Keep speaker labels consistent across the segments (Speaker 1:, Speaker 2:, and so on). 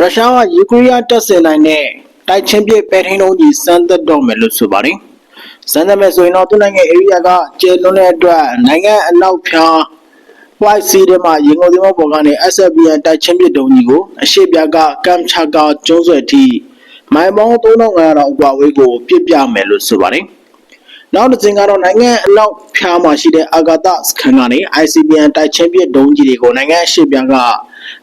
Speaker 1: ရုရှားကယူကရိန်းတပ်ဆင်နိုင်တဲ့တိုက်ချင်းပစ်ပဲထိန်းလုံးကြီးစမ်းသပ်တော့မယ်လို့ဆိုပါတယ်။စမ်းသပ်မယ်ဆိုရင်တော့သူ့နိုင်ငံ area ကကျေလွန်တဲ့အတွက်နိုင်ငံအနောက်ဖြား White Sea ထဲမှာရေငုံသင်္ဘောပေါ်ကနေ SFBN တိုက်ချင်းပစ်တုံးကြီးကိုအရှိပြကကမ်ချာကာကျွန်းဆွယ်ထိမိုင်ပေါင်း3500လောက်အကွာအဝေးကိုပြစ်ပြမယ်လို့ဆိုပါတယ်။နောက်တစ်ချိန်ကတော့နိုင်ငံအနောက်ဖြားမှာရှိတဲ့အာဂါတစခန်းကနေ ICBN တိုက်ချင်းပစ်ဒုံးကြီးတွေကိုနိုင်ငံအရှိပြက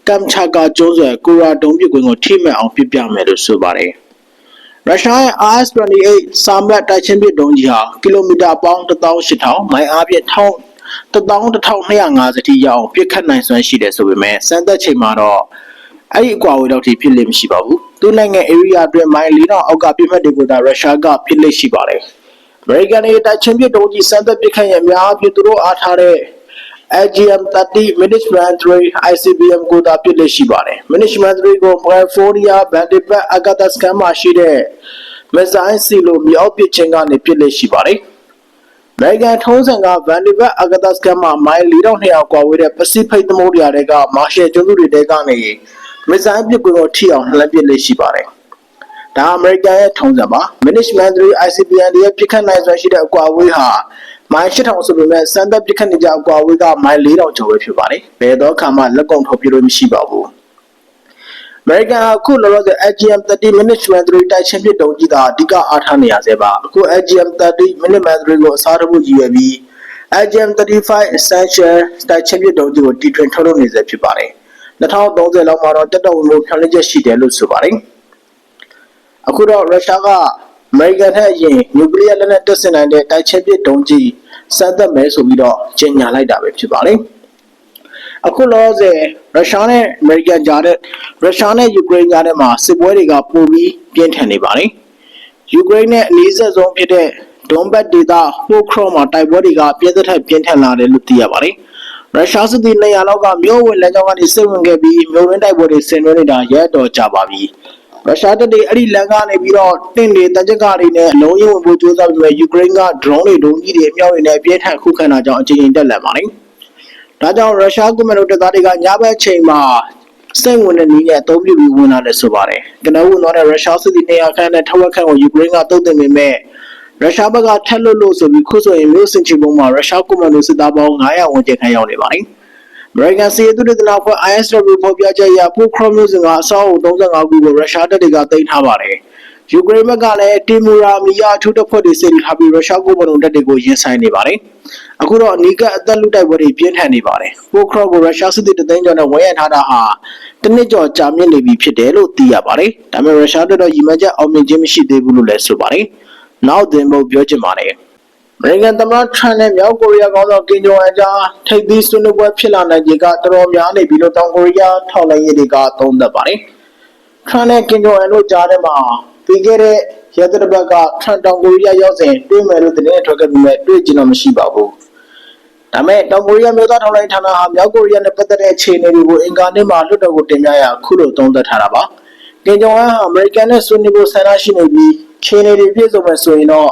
Speaker 1: ကမ်ချာကာကျွန်းဆွယ်ကိုရာဒုံးပစ်ကွင်းကိုထိမှန်အောင်ပြစ်ပြမယ်လို့ဆိုပါတယ်။ရုရှားရဲ့ RS-28 စာမတ်တိုက်ချင်းပစ်ဒုံးကြီးဟာကီလိုမီတာပေါင်း18000မိုင်အားဖြင့်11250ထိရအောင်ပြစ်ခတ်နိုင်စွမ်းရှိတယ်ဆိုပေမဲ့စမ်းသပ်ချိန်မှာတော့အဲ့ဒီအကွာအဝေးတော့ထိဖြစ်လိမ့်မရှိပါဘူး။သူ့နိုင်ငံ area အတွင်းမိုင်4000အောက်ကပြစ်မှတ်တွေကိုသာရုရှားကဖြစ်လိမ့်ရှိပါတယ်။ American ရဲ့တိုက်ချင်းပစ်ဒုံးကြီးစမ်းသပ်ပစ်ခတ်ရအများအပြားသူတို့အားထားတဲ့ AGM-30 Management 3 ICBM ကိုသာပြစ်လက်ရှိပါတယ်။ Management 3ကို California Vandenberg အဂါတာစကန်မှာရှိတဲ့မစ်ဇိုင်းစီလိုမြေအောက်ပစ်ချင်းကနေပြစ်လက်ရှိပါတယ်။ American ထုံးစံက Vandenberg အဂါတာစကန်မှာမိုင်4200ကွာဝေးတဲ့ Pacific သမုဒ္ဒရာတွေက Marshall ကျွန်းစုတွေတဲကနေမစ်ဇိုင်းပစ်ကွင်းကိုထိအောင်လှမ်းပစ်လက်ရှိပါတယ်။ဒါအမေရိကန်ရဲ့ထုံးစံပါ management 3 ICBM ရဲ့ပြစ်ခတ်နိုင်စွမ်းရှိတဲ့အကွာအဝေးဟာ မိုင်8000ဆိုပေမဲ့စမ်းသပ်ပြစ်ခတ်နေကြအကွာအဝေးကမိုင်4000ကျော်ပဲဖြစ်ပါတယ်။ဘယ်တော့ခါမှလက်ကုံထုတ်ပြလို့မရှိပါဘူး။ American အခုလောလောဆယ် AGM-30 Management 3တိုက်ချင်းပစ်ဒုံးကြီးသာအဓိကအားထားနေရသေးပါ။အခု AGM-30 Management 3ကိုအစားထိုးဖို့ရည်ရွယ်ပြီး AGM-35 Essential တိုက်ချင်းပစ်ဒုံးကြီးကိုတီထွင်ထုတ်လုပ်နေစေဖြစ်ပါတယ်။2030လောက်မှာတော့တက်တော်ဝင်ဖို့ဖြောင်းလဲချက်ရှိတယ်လို့ဆိုပါတယ်။အခုတော့ရုရှားက အမေရိကန်ထက်အရင်နျူကလ িয়ার လက်နက်တပ်ဆင်နိုင်တဲ့တိုက်ချင်းပစ်ဒုံးကြီးစမ်းသပ်မယ်ဆိုပြီးတော့ကြေညာလိုက်တာပဲဖြစ်ပါတယ်။အခုလောဆယ်ရုရှားနဲ့အမေရိကန်ကြားတဲ့ရုရှားနဲ့ယူကရိန်းကြားထဲမှာစစ်ပွဲတွေကပိုပြီးပြင်းထန်နေပါတယ်။ယူကရိန်းနဲ့အနည်းဆက်ဆုံးဖြစ်တဲ့ဒွန်ဘတ်ဒေသဟိုခရော့မှာတိုက်ပွဲတွေကပြင်းထန်ပြင်းထန်လာတယ်လို့သိရပါတယ်။ရုရှားစစ်သည်200လောက်ကမြို့ဝင်လမ်းကြောင်းကနေစစ်ဝင်ခဲ့ပြီးမြို့ရင်းတိုက်ပွဲတွေဆင်နွှဲနေတာရက်တော်ကြာပါပြီ။ ရုရှားတပ်တွေအဲ့ဒီလမ်းကနေပြီးတော့တင့်တွေတကြက်ကတွေနဲ့အလုံးရင်းဝင်ဖို့ကြိုးစားပြီးတော့ယူကရိန်းက drone တွေဒုံးကြီးတွေအမြောက်တွေနဲ့အပြင်းထန်ခုခံတာကြောင့်အကြိမ်ကြိမ်တက်လာပါတယ်။ဒါကြောင့်ရုရှားကွန်မန်ဒိုတပ်သားတွေကညဘက်ချိန်မှာစိတ်ဝင်တဲ့နည်းနဲ့အသုံးပြုပြီးဝင်လာတယ်ဆိုပါတယ်။ကနဦးတော့ရုရှားစစ်သည်200ခန့်နဲ့ထဝက်ခန့်ကိုယူကရိန်းကတုံ့ပြန်ပေမဲ့ရုရှားဘက်ကထက်လွတ်လို့ဆိုပြီးခုဆိုရင်မြို့စင်ချီပုံမှာရုရှားကွန်မန်ဒိုစစ်သားပေါင်း900ဝန်းကျင်ခန့်ရောက်နေပါတယ်။ American စီးရီးသုတေသနအဖွဲ့ ISW ဖော်ပြချက်အရပိုခရိုမျိုးစင်ကအစောအုံ35ခုကိုရုရှားတပ်တွေကသိမ်းထားပါတယ်။ယူကရိန်းဘက်ကလည်းတီမူရာမီယာထူးတပ်ဖွဲ့တွေစစ်ထားပြီးရုရှားကိုပေါ်တော်တပ်တွေကိုရင်ဆိုင်နေပါတယ်။အခုတော့အနီးကအသက်လူတိုက်ပွဲတွေပြင်းထန်နေပါတယ်။ပိုခရိုကိုရုရှားစစ်သည်တသိန်းကျော်နဲ့ဝန်းရံထားတာဟာတနစ်ကျော်ကြာမြင့်နေပြီဖြစ်တယ်လို့သိရပါတယ်။ဒါပေမဲ့ရုရှားတပ်တော့ရည်မှန်းချက်အောင်မြင်ခြင်းမရှိသေးဘူးလို့လည်းဆိုပါတယ်။နောက်သင်ဖို့ပြောချင်ပါတယ်။အ မေရိကန်သမ္မတထရန့်နဲ့မြောက်ကိုရီးယားခေါင်းဆောင်ကင်ဂျုံအန်ကြားထိပ်သီးဆွေးနွေးပွဲဖြစ်လာနိုင်ခြေကတော်တော်များနေပြီလို့တောင်ကိုရီးယားထောက်လှမ်းရေးတွေကသုံးသပ်ပါတယ်။ထရန့်နဲ့ကင်ဂျုံအန်တို့ကြားထဲမှာပြီးခဲ့တဲ့ရက်သတ္တပတ်ကထရန့်တောင်ကိုရီးယားရောက်စဉ်တွေ့မယ်လို့သတင်းထွက်ခဲ့ပြီးမဲ့တွေ့ကြတော့မရှိပါဘူး။ဒါမဲ့တောင်ကိုရီးယားမျိုးသားထောက်လှမ်းရေးဌာနဟာမြောက်ကိုရီးယားနဲ့ပတ်သက်တဲ့အခြေအနေတွေကိုအင်ကာနေ့မှာလွှတ်တော်ကိုတင်ပြရအခုလိုသုံးသပ်ထားတာပါ။ကင်ဂျုံအန်ဟာအမေရိကန်နဲ့ဆွေးနွေးဖို့ဆန္ဒရှိနေပြီးခြေနေတွေပြည့်စုံမယ်ဆိုရင်တော့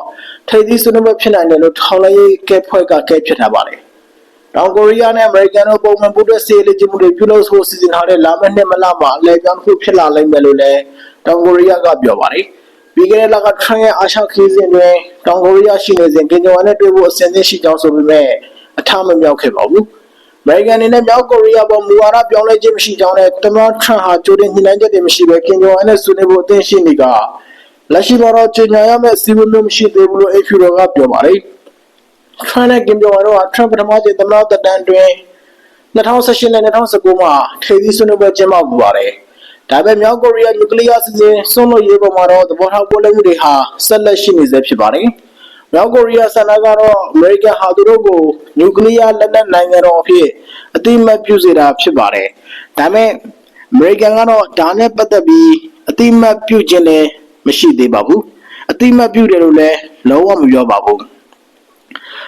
Speaker 1: ထိပ်သီးဆွေးနွေးပွဲဖြစ်နိုင်တယ်လို့ထောက်လှမ်းရေးကဲဖွဲ့ကကဲဖြစ်ထားပါတယ်။တောင်ကိုရီးယားနဲ့အမေရိကန်တို့ပုံမှန်ပူးတွဲစစ်ရေးလေ့ကျင့်မှုတွေပြုလုပ်ဖို့စီစဉ်ထားတဲ့လာမယ့်နှစ်မလမှာအလဲပြောင်းတစ်ခုဖြစ်လာလိမ့်မယ်လို့လည်းတောင်ကိုရီးယားကပြောပါတယ်။ပြီးခဲ့တဲ့လကထရန့်ရဲ့အာရှခီးစဉ်တွင်တောင်ကိုရီးယားရှိနေစဉ်ကင်ဂျုံအန်နဲ့တွေ့ဖို့အစဉ်အသင့်ရှိကြောင်းဆိုပေမဲ့အထမမြောက်ခဲ့ပါဘူး။အမေရိကန်အနေနဲ့မြောက်ကိုရီးယားပေါ်မူဝါဒပြောင်းလဲခြင်းမရှိကြောင်းနဲ့တမန်ထရန့်ဟာကြိုတင်ညှိနှိုင်းချက်တွေမရှိဘဲကင်ဂျုံအန်နဲ့ဆွေးနွေးဖို့အသင့်ရှိနေက လက်ရှိမှာတော့ကြေညာရမယ့်စီးပွားမျိုးမရှိသေးဘူးလို့အေဖျူတော်ကပြောပါတယ်။ထရန့်နဲ့ကင်ဂျုံအန်တို့ဟာထရန့်ပထမချိန်သမ္မတသက်တမ်းတွင်2018နဲ့2019မှာထိပ်သီးဆွေးနွေးပွဲကျင်းပပူပါတယ်။ဒါပေမဲ့မြောက်ကိုရီးယားနျူကလ িয়ার စီစဉ်ဆွလို့ရေးပေါ်မှာတော့သဘောထားကွဲလွဲမှုတွေဟာဆက်လက်ရှိနေဆဲဖြစ်ပါတယ်။မြောက်ကိုရီးယားဆန္ဒကတော့အမေရိကန်ဟာသူတို့ကိုနျူကလ িয়ার လက်နက်နိုင်ငံတော်အဖြစ်အတိအမှတ်ပြုစေတာဖြစ်ပါတယ်။ဒါပေမဲ့အမေရိကန်ကတော့ဒါနဲ့ပတ်သက်ပြီးအတိအမှတ်ပြုခြင်းလည်း မရှိသေးပါဘူးအတိမတ်ပြုတယ်လို့လည်းလုံးဝမပြောပါဘူး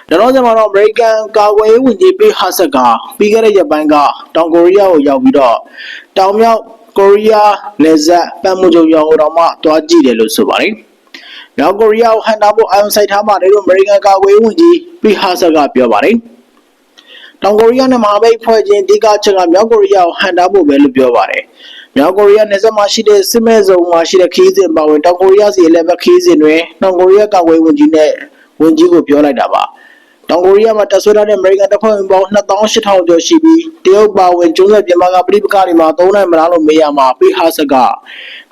Speaker 1: ဒါတော့ကျွန်တော်တို့အမေရိကန်ကာကွယ်ရေးဝန်ကြီးပေးဟာဆက်ကပြီးခဲ့တဲ့ရက်ပိုင်းကတောင်ကိုရီးယားကိုရောက်ပြီးတော့တောင်မြောက်ကိုရီးယားနယ်စပ်ပတ်မှုချုပ်ရောင်တော်မှတွားကြည့်တယ်လို့ဆိုပါတယ်။မြောက်ကိုရီးယားကိုဟန်တာဖို့အာရုံစိုက်ထားပါတယ်လို့အမေရိကန်ကာကွယ်ရေးဝန်ကြီးပေးဟာဆက်ကပြောပါတယ်။တောင်ကိုရီးယားနဲ့မဟာမိတ်ဖွဲ့ချင်းအဓိကချက်ကမြောက်ကိုရီးယားကိုဟန်တာဖို့ပဲလို့ပြောပါတယ်။ မြောက်ကိုရီးယားနယ်စပ်မှာရှိတဲ့စစ်မဲ့ဇုံမှာရှိတဲ့ခီးစဉ်ပါဝင်တောင်ကိုရီးယားစီလည်းပဲခီးစဉ်တွေတောင်ကိုရီးယားကာကွယ်ဝင်ကြီးနဲ့ဝင်ကြီးကိုပြောလိုက်တာပါတောင်ကိုရီးယားမှာတပ်ဆွဲထားတဲ့အမေရိကန်တပ်ဖွဲ့ဝင်ပေါင်း2800ကျော်ရှိပြီးတရုတ်ပါဝင်ကျုံးဆက်မြန်မာကပြည်ပကတွေမှာသုံးနိုင်မလားလို့မေးရမှာပိဟာဆက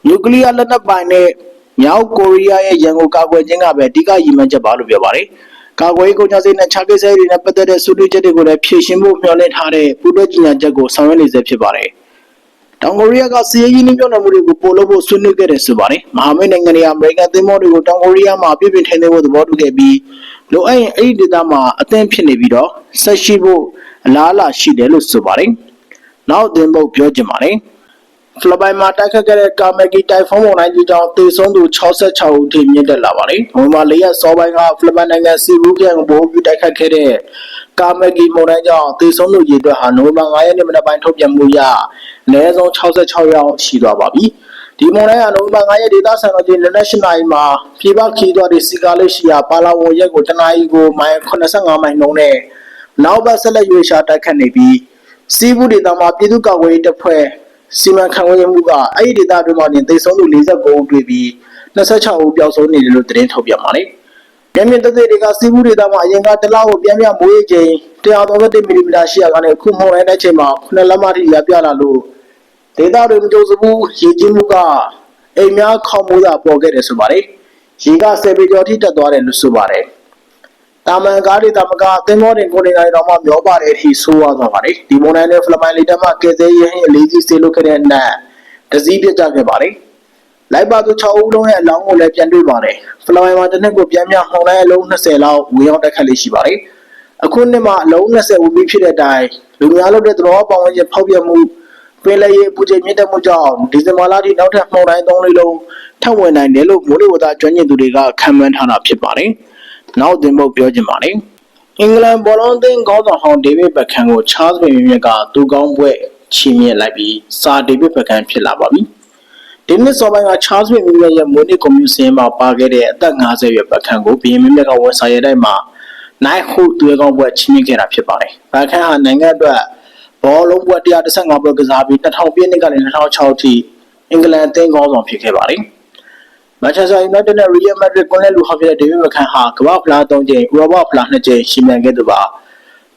Speaker 1: နျူကလ িয়ার လက်နက်ပိုင်တဲ့မြောက်ကိုရီးယားရဲ့ရန်ကုန်ကာကွယ်ခြင်းကပဲအဓိကရည်မှန်းချက်ပါလို့ပြောပါတယ်ကာကွယ်ရေးကုန်ကျစရိတ်နဲ့ခြားကိစ္စတွေနဲ့ပတ်သက်တဲ့ဆွေးနွေးချက်တွေကိုလည်းဖြည့်ရှင်းဖို့မျှော်လင့်ထားတဲ့ပူးတွဲကြီးညာချက်ကိုဆောင်ရွက်နေဆဲဖြစ်ပါတယ် တောင်ကိုရီးယားကစီးရေးရင်းနှီးမြှုပ်နှံမှုတွေကိုပို့လို့ဖို့ဆွေးနွေးခဲ့တယ်ဆိုပါတယ်။မဟာမိတ်နိုင်ငံတွေကအမေရိကန်သင်္ဘောတွေကိုတောင်ကိုရီးယားမှာပြည့်ပြည့်ထိုင်နေဖို့သဘောတူခဲ့ပြီးလိုအပ်ရင်အဲ့ဒီဒေသမှာအသင့်ဖြစ်နေပြီးတော့ဆက်ရှိဖို့အလားအလာရှိတယ်လို့ဆိုပါတယ်။နောက်သင်္ဘောပြောချင်ပါတယ်။ဖိလစ်ပိုင်မှာတိုက်ခတ်ခဲ့တဲ့ကာမဂီတိုင်ဖုန်းမုန်တိုင်းကြီးကြောင့်သေဆုံးသူ66ဦးထိမြင့်တက်လာပါတယ်။ဟိုမှာ၄ရက်စောပိုင်းကဖိလစ်ပိုင်နိုင်ငံစီဘူးပြန်ကိုဘိုးပြီးတိုက်ခတ်ခဲ့တဲ့ကာမဂီမုန်တိုင်းကြောင့်သေဆုံးသူရေအတွက်ဟာနိုဝင်ဘာ9ရက်နေ့မနက်ပိုင်းထုတ်ပြန်မှုအရ အနည်းဆုံး66ယောက်ရှိသွားပါပြီ။ဒီမုန်တိုင်းကနိုဝင်ဘာ9ရက်ဒေသစံတော်ချိန်လက်နက်၈နာရီမှာဖြေပခီးသွားတဲ့စီကာလေးရှိရာပါလာဝရက်ကိုတနအီကိုမိုင်85မိုင်နှုန်းနဲ့နောက်ဘက်ဆက်လက်ရွေးရှာတိုက်ခတ်နေပြီးစီးဘူးဒေသမှာပြည်သူ့ကာကွယ်ရေးတပ်ဖွဲ့စီမံခန့်ခွဲမှုကအဲ့ဒီဒေသတွေမှာနေသိဆုံးသူ49ဦးတွေ့ပြီး26ဦးပျောက်ဆုံးနေတယ်လို့သတင်းထုတ်ပြန်ပါတယ်။ပြန်မြင့်သက်သက်တွေကစီးဘူးဒေသမှာအရင်ကတလားကိုပြန်ပြမိုးရေချိန်131မီလီမီတာရှိရာကနေအခုမှောင်လိုက်တဲ့ချိန်မှာ9လက်မထိရပြလာလို့ ဒေသတွေမကြုံစဘူးရေကြီးမှုကအိမ်များခေါမိုးရပေါ်ခဲ့တယ်ဆိုပါတယ်။ရေက10ပေကျော်ထိတက်သွားတယ်လို့ဆိုပါတယ်။တာမန်ကားတွေတာမကသင်္ဘောတင်ကိုနေတိုင်းတော့မှမျောပါတဲ့အထိဆိုးရသွားပါတယ်ဒီမွန်တိုင်းနဲ့ဖလမိုင်လီတက်မှကဲဆဲရဟင်းအလေးကြီးဆေးလုပ်ခဲ့တဲ့နတ်တစည်းပြကြခဲ့ပါတယ်လိုက်ပါသူ6ဦးလုံးရဲ့အလောင်းကိုလည်းပြန်တွေ့ပါတယ်ဖလမိုင်မှာတစ်နှစ်ကိုပြန်ပြမှောင်လိုက်အလုံး20လောက်ဝင်ရောက်တက်ခတ်လေးရှိပါတယ်အခုနှစ်မှာအလုံး20ဦးပြီးဖြစ်တဲ့အတိုင်းလူများလုပ်တဲ့သဘောပေါင်းဝင်ဖောက်ပြမှု ပင်လယ်ရေပူချိန်မြင့်တက်မှုကြောင့်ဒီဇင်ဘာလထိနောက်ထပ်မှောင်တိုင်း3လေးလုံးထပ်ဝင်နိုင်တယ်လို့မိုးလေဝသကျွမ်းကျင်သူတွေကခန့်မှန်းထားတာဖြစ်ပါတယ်။နောက်တင်ဖို့ပြောချင်ပါတယ်အင်္ဂလန်ဘောလုံးသင်းခေါင်းဆောင်ဟောင်းဒေးဗစ်ဘက်ခန်ကိုချားစ်ဘင်မြက်ကသူကောင်းပွဲချီးမြှင့်လိုက်ပြီးစာဒေးဗစ်ဘက်ခန်ဖြစ်လာပါပြီဒီနှစ်စောပိုင်းကချားစ်ဘင်မြက်ရဲ့မိုးနစ်ကွန်မြူစင်မှာပါခဲ့တဲ့အသက်50ရွယ်ဘက်ခန်ကိုဘီယင်မြက်ကဝန်ဆောင်ရတဲ့မှာနိုင်ဟုသူကောင်းပွဲချီးမြှင့်ခဲ့တာဖြစ်ပါတယ်ဘက်ခန်ဟာနိုင်ငံအတွက် ဘောလုံးပွဲ115ပွဲကစားပြီး2000ပြည့်နှစ်ကနေ2006ထိအင်္ဂလန်အသင်းခေါင်းဆောင်ဖြစ်ခဲ့ပါတယ်မန်ချက်စတာယူနိုက်တက်နဲ့ရီယယ်မက်ဒရစ်ကွန်လက်လူဟောက်ဖြစ်တဲ့ဒေးဗစ်မခန်ဟာကမ္ဘာ့ဖလား၃ကြိမ်ဥရောပဖလား၂ကြိမ်ရှင်မြန်ခဲ့သူပါ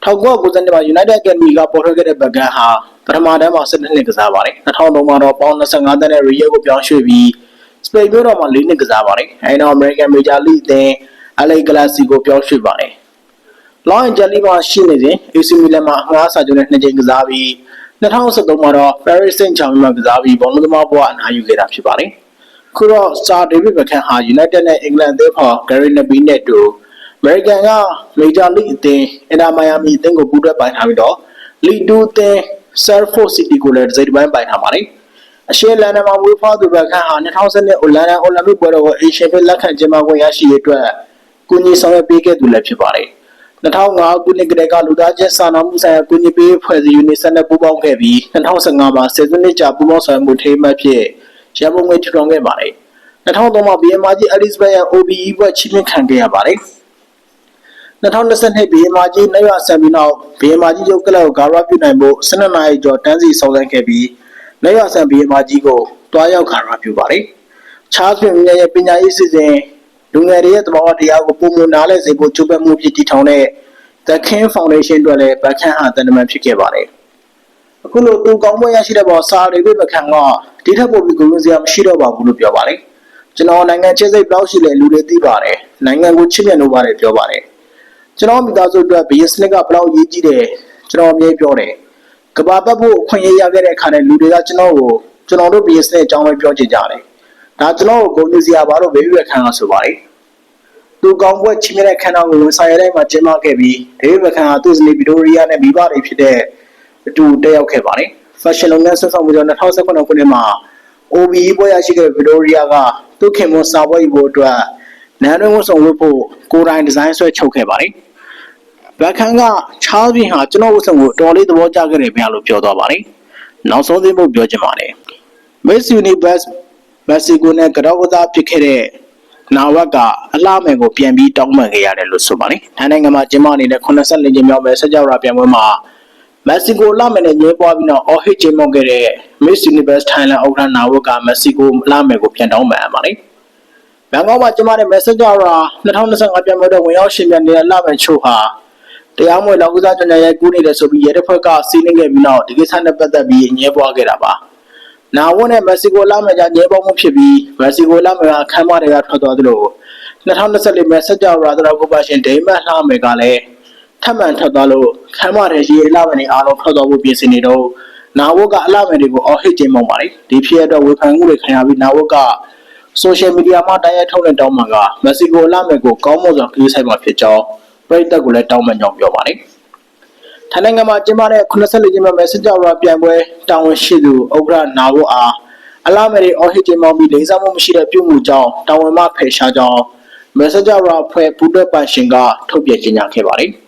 Speaker 1: 1992မှာ United Academy ကပေါ်ထွက်ခဲ့တဲ့ဘကန်ဟာပထမတန်းမှာ12နှစ်ကစားပါတယ်2003မှာတော့ပေါင်း25တန်းနဲ့ Real ကိုပြောင်းရွှေ့ပြီးစပိန်မြို့တော်မှာ4နှစ်ကစားပါတယ်အဲဒီနောက် American Major League အသင်း LA Galaxy ကိုပြောင်းရွှေ့ပါတယ် Los Angeles မှာရှိနေစဉ် AC Milan မှာအငှားစာချုပ်နဲ့2ကြိမ်ကစားပြီး2013မှာတော့ Paris Saint-Germain မှာကစားပြီးဘောလုံးသမားဘဝအနားယူခဲ့တာဖြစ်ပါတယ်ခုတော့စာဒေးဗစ်ဘက်ခန်ဟာ United နဲ့ England အသင်းဖော် Gary Neville နဲ့တူ American က Major League အသင်း Inter Miami အသင်းကိုပူးတွဲပိုင်ထားပြီးတော့ League 2အသင်း Salford City ကိုလည်းတစ်စိတ်တစ်ပိုင်းပိုင်ထားပါတယ်အရှေ့လန်ဒန်မှာဝေးဖွားသူဘက်ခန်ဟာ2012အိုလန်ဒန်အိုလံပစ်ပွဲတော်ကိုအေရှင်ဖိလက်ခံကျင်းပခွင့်ရရှိရတဲ့အတွက်ကုညီဆောင်ရွက်ပေးခဲ့သူလည်းဖြစ်ပါတယ် 2005ခုနှစ်ကတည်းကလူသားချင်းစာနာမှုဆိုင်ရာကုညီပေးဖွဲ့စည်းယူနစ်ဆက်နဲ့ပူးပေါင်းခဲ့ပြီး2015မှာဆယ်စုနှစ်ကြာပူးပေါင်းဆောင်ရွက်မှုထိမှတ်ဖြစ်ရန်ကုန်ငွေထူထောင်ခဲ့ပါတယ်2003မှာ BMR ကြီး Elizabeth ရဲ့ OBE ဘွဲ့ချီးမြှင့်ခံခဲ့ရပါတယ်2022 BMR ကြီးနိုင်ရဆန်ပြီးနောက် BMR ကြီးရုပ်ကလပ်ကိုဂါရပြုနိုင်ဖို့12နာရီကျော်တန်းစီဆောင်ဆိုင်ခဲ့ပြီးနိုင်ရဆန် BMR ကြီးကိုတွားရောက်ဂါရပြုပါတယ်ချားစ်ပင်မြရဲ့ပညာရေးစီစဉ် လူငယ်တွေရဲ့သဘောတရားကိုပုံမနားလဲစေဖို့ကြိုးပမ်းမှုဖြစ်တည်ထောင်တဲ့ The King Foundation အတွက်လည်းဗတ်ခန့်ဟာတန်တမန်ဖြစ်ခဲ့ပါတယ်အခုလိုသူကောင်းပွဲရရှိတဲ့ပေါ်စာရီဝိပခန်ကဒီထက်ပိုပြီးဂုဏ်စရာမရှိတော့ပါဘူးလို့ပြောပါတယ်ကျွန်တော်နိုင်ငံချစ်စိတ်ဘလောက်ရှိလဲလူတွေသိပါတယ်နိုင်ငံကိုချစ်မြတ်လို့ပါတယ်ပြောပါတယ်ကျွန်တော်မိသားစုအတွက်ဘီယစနစ်ကဘလောက်ရေးကြည့်တယ်ကျွန်တော်အမြဲပြောတယ်ကဘာပတ်ဖို့အခွင့်အရေးရခဲ့တဲ့အခါနဲ့လူတွေကကျွန်တော်ကိုကျွန်တော်တို့ဘီယစနစ်အကြောင်းပဲပြောကြကြတယ် ဒါကျွန်တော်ကိုဂုဏ်ယူစရာပါလို့ဘေဘီရခန်ကဆိုပါတယ်သူကောင်းပွဲချီးမြှင့်တဲ့ခန်းတော်ကိုဝန်ဆောင်ရတဲ့မှာကျင်းပခဲ့ပြီးဒေးဗစ်ခန်ဟာသူ့ဇနီးဗီတိုရီယာနဲ့မိဘတွေဖြစ်တဲ့အတူတက်ရောက်ခဲ့ပါတယ်။ Fashion လုပ်ငန်းဆက်ဆောင်မှုကြောင့်2019ခုနှစ်မှာ OBE ပွဲရရှိခဲ့ဗီတိုရီယာကသူ့ခင်မွန်စာပွဲဖို့အတွက်နန်းတွင်းဝတ်ဆောင်ဝတ်ဖို့ကိုယ်တိုင်ဒီဇိုင်းဆွဲချုပ်ခဲ့ပါတယ်။ဘက်ခန်ကချားဘီဟာကျွန်တော်ဝတ်ဆောင်ကိုတော်လေးသဘောကျခဲ့တယ်ဗျာလို့ပြောသွားပါတယ်။နောက်ဆုံးသိဖို့ပြောချင်ပါတယ်။ Miss Universe မက္ဆီကိုနဲ့ကတော့ကစားဖြစ်ခဲ့တဲ့နာဝတ်ကအလှမယ်ကိုပြန်ပြီးတောင်းပန်ခဲ့ရတယ်လို့ဆိုပါတယ်။ထိုင်းနိုင်ငံမှာကျင်းပနေတဲ့84ကြိမ်မြောက်မဲ့ဆက်ကြောရာပြိုင်ပွဲမှာမက္ဆီကိုလာမယ်နဲ့ညှင်းပွားပြီးတော့အော်ဟစ်ချင်းမောက်ခဲ့တဲ့ Miss Universe Thailand ဥက္ကဋ္ဌနာဝတ်ကမက္ဆီကိုလာမယ်ကိုပြန်တောင်းပန်ရပါတယ်။ဘန်ကောက်မှာကျင်းပတဲ့ Messenger ရာ2025ပြိုင်ပွဲတော်ဝင်ရောက်ရှင်ပြနေတဲ့လာမယ်ချို့ဟာတရားမဝင်လောက်ကစားကြညာရိုက်ကူးနေတယ်ဆိုပြီးရဲတပ်ဖွဲ့ကစီးနင်းခဲ့ပြီးနောက်ဒီကိစ္စနဲ့ပတ်သက်ပြီးညှင်းပွားခဲ့တာပါ။ နာဝတ်နဲ့မက္ဆီကိုလာမယ်ကြားညှင်းပွားမှုဖြစ်ပြီးမက္ဆီကိုလာမယ်ကခမ်းမတွေကထွက်သွားသလို2024 Messenger ရာသတော်ကိုပါရှင်ဒိမတ်လှမယ်ကလည်းထပ်မံထွက်သွားလို့ခမ်းမတဲ့ရေအလှမယ်တွေအားလုံးထွက်သွားဖို့ပြင်ဆင်နေတော့နာဝတ်ကအလှမယ်တွေကိုအော်ဟစ်ခြင်းမုံပါတယ်ဒီဖြစ်ရတော့ဝေဖန်မှုတွေခံရပြီးနာဝတ်ကဆိုရှယ်မီဒီယာမှာတိုက်ရိုက်ထုတ်တဲ့တောင်းပန်ကမက္ဆီကိုအလှမယ်ကိုကောင်းမွန်စွာခရီးဆိုင်မှာဖြစ်ကြောင်းပြည်သက်ကိုလည်းတောင်းပန်ကြောင်းပြောပါတယ် ထိုင်းနိုင်ငံမှာကျင်းပတဲ့84ကျင်းပမဲ့စစ်ကြောရာပြိုင်ပွဲတာဝန်ရှိသူဥက္ကဋ္ဌနာဝတ်အားအလှမယ်တွေအော်ဟစ်ခြင်းမုံပြီးလိမ့်စားမှုမရှိတဲ့ပြုမှုကြောင့်တာဝန်မှဖယ်ရှားကြောင်း Messenger ရာဖွဲ့ပူးတွဲပန်ရှင်ကထုတ်ပြန်ကြေညာခဲ့ပါတယ်။